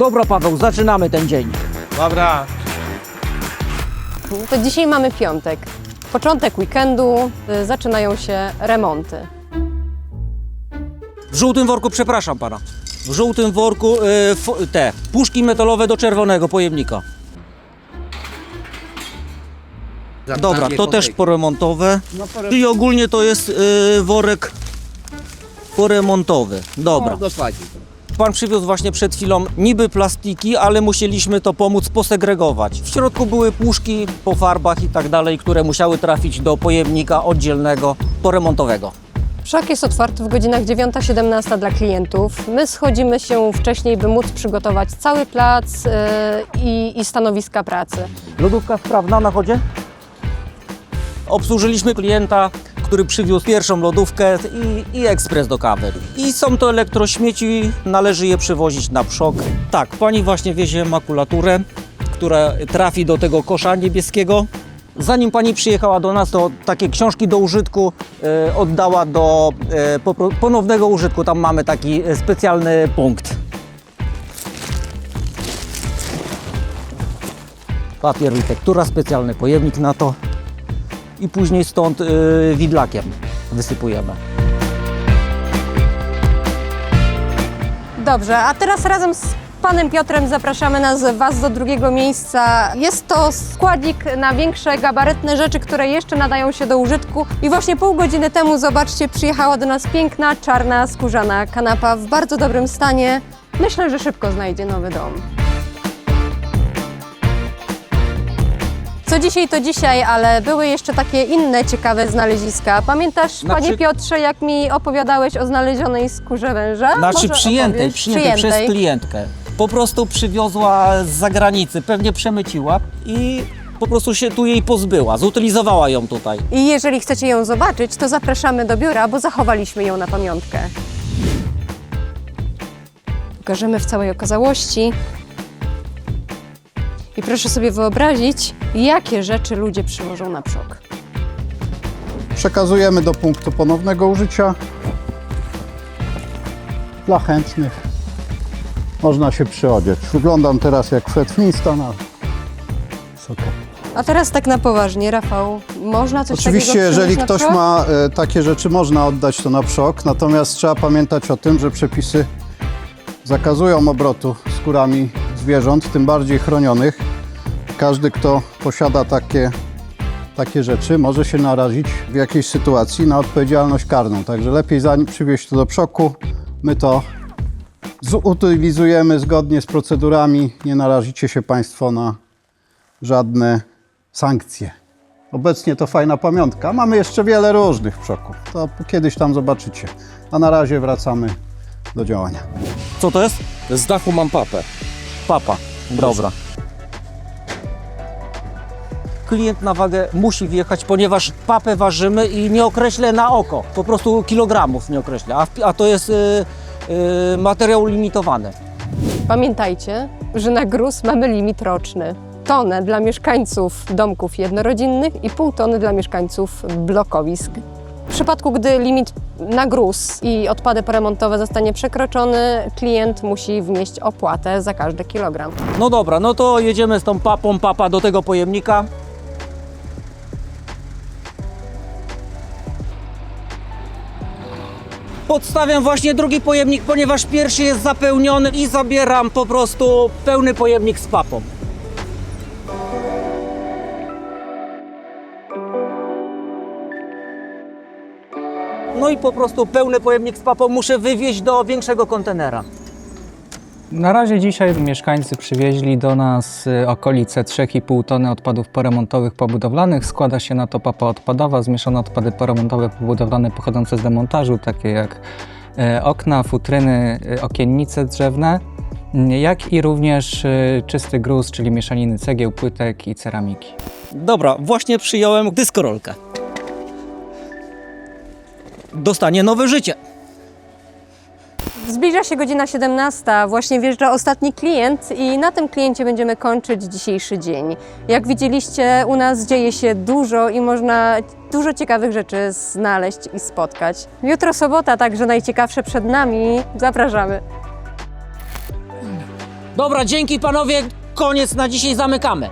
Dobra, Paweł, zaczynamy ten dzień. Dobra. To dzisiaj mamy piątek. Początek weekendu, y, zaczynają się remonty. W żółtym worku, przepraszam pana. W żółtym worku y, f, te puszki metalowe do czerwonego pojemnika. Dobra, to też poremontowe. Czyli ogólnie to jest y, worek poremontowy. Dobra. dokładnie. Pan przywiózł właśnie przed chwilą niby plastiki, ale musieliśmy to pomóc posegregować. W środku były puszki po farbach i tak dalej, które musiały trafić do pojemnika oddzielnego poremontowego. Szak jest otwarty w godzinach 9-17 dla klientów. My schodzimy się wcześniej, by móc przygotować cały plac y, i, i stanowiska pracy. Lodówka sprawna na chodzie? Obsłużyliśmy klienta, który przywiózł pierwszą lodówkę i, i ekspres do kawy. I są to elektrośmieci, należy je przywozić na przok. Tak, pani właśnie wiezie makulaturę, która trafi do tego kosza niebieskiego. Zanim pani przyjechała do nas, to takie książki do użytku e, oddała do e, ponownego użytku. Tam mamy taki e, specjalny punkt. papier i specjalny pojemnik na to i później stąd y, widlakiem wysypujemy. Dobrze, a teraz razem z panem Piotrem zapraszamy nas, Was do drugiego miejsca. Jest to składnik na większe, gabarytne rzeczy, które jeszcze nadają się do użytku. I właśnie pół godziny temu, zobaczcie, przyjechała do nas piękna, czarna, skórzana kanapa w bardzo dobrym stanie. Myślę, że szybko znajdzie nowy dom. Co dzisiaj to dzisiaj, ale były jeszcze takie inne ciekawe znaleziska. Pamiętasz, Na panie przy- Piotrze, jak mi opowiadałeś o znalezionej skórze węża? Znaczy Może przyjętej, opowiesz? przyjętej przez klientkę. Po prostu przywiozła z zagranicy, pewnie przemyciła i po prostu się tu jej pozbyła, zutylizowała ją tutaj. I jeżeli chcecie ją zobaczyć, to zapraszamy do biura, bo zachowaliśmy ją na pamiątkę. Pokażemy w całej okazałości. I proszę sobie wyobrazić, jakie rzeczy ludzie przywożą na przok. Przekazujemy do punktu ponownego użycia dla chętnych. Można się przyodzieć. Wyglądam teraz jak Fred Flintstone. ale. A teraz tak na poważnie, Rafał, można coś Oczywiście, takiego jeżeli na ktoś przok? ma e, takie rzeczy, można oddać to na przok, natomiast trzeba pamiętać o tym, że przepisy zakazują obrotu skórami zwierząt, tym bardziej chronionych. Każdy, kto posiada takie, takie rzeczy, może się narazić w jakiejś sytuacji na odpowiedzialność karną. Także lepiej zanim przywieźć to do przoku, my to zutylizujemy zgodnie z procedurami. Nie narazicie się Państwo na żadne sankcje. Obecnie to fajna pamiątka. Mamy jeszcze wiele różnych w przoku. To kiedyś tam zobaczycie. A na razie wracamy do działania. Co to jest? Z dachu mam papę. Papa. Dobra. Klient na wagę musi wjechać, ponieważ papę ważymy i nie określę na oko. Po prostu kilogramów nie określę, a, a to jest y, y, materiał limitowany. Pamiętajcie, że na gruz mamy limit roczny. Tonę dla mieszkańców domków jednorodzinnych i pół tony dla mieszkańców blokowisk. Przypadku, gdy limit na gruz i odpady poremontowe zostanie przekroczony, klient musi wnieść opłatę za każdy kilogram. No dobra, no to jedziemy z tą papą papa do tego pojemnika. Podstawiam właśnie drugi pojemnik, ponieważ pierwszy jest zapełniony i zabieram po prostu pełny pojemnik z papą. No i po prostu pełny pojemnik z papą muszę wywieźć do większego kontenera. Na razie dzisiaj mieszkańcy przywieźli do nas y, okolice 3,5 tony odpadów poremontowych pobudowlanych. Składa się na to papa odpadowa, zmieszane odpady poremontowe pobudowlane pochodzące z demontażu, takie jak e, okna, futryny, e, okiennice drzewne, jak i również czysty gruz, czyli mieszaniny cegieł, płytek i ceramiki. Dobra, właśnie przyjąłem dyskorolkę. Dostanie nowe życie. Zbliża się godzina 17, właśnie wjeżdża ostatni klient i na tym kliencie będziemy kończyć dzisiejszy dzień. Jak widzieliście, u nas dzieje się dużo i można dużo ciekawych rzeczy znaleźć i spotkać. Jutro sobota, także najciekawsze przed nami. Zapraszamy. Dobra, dzięki panowie, koniec na dzisiaj zamykamy.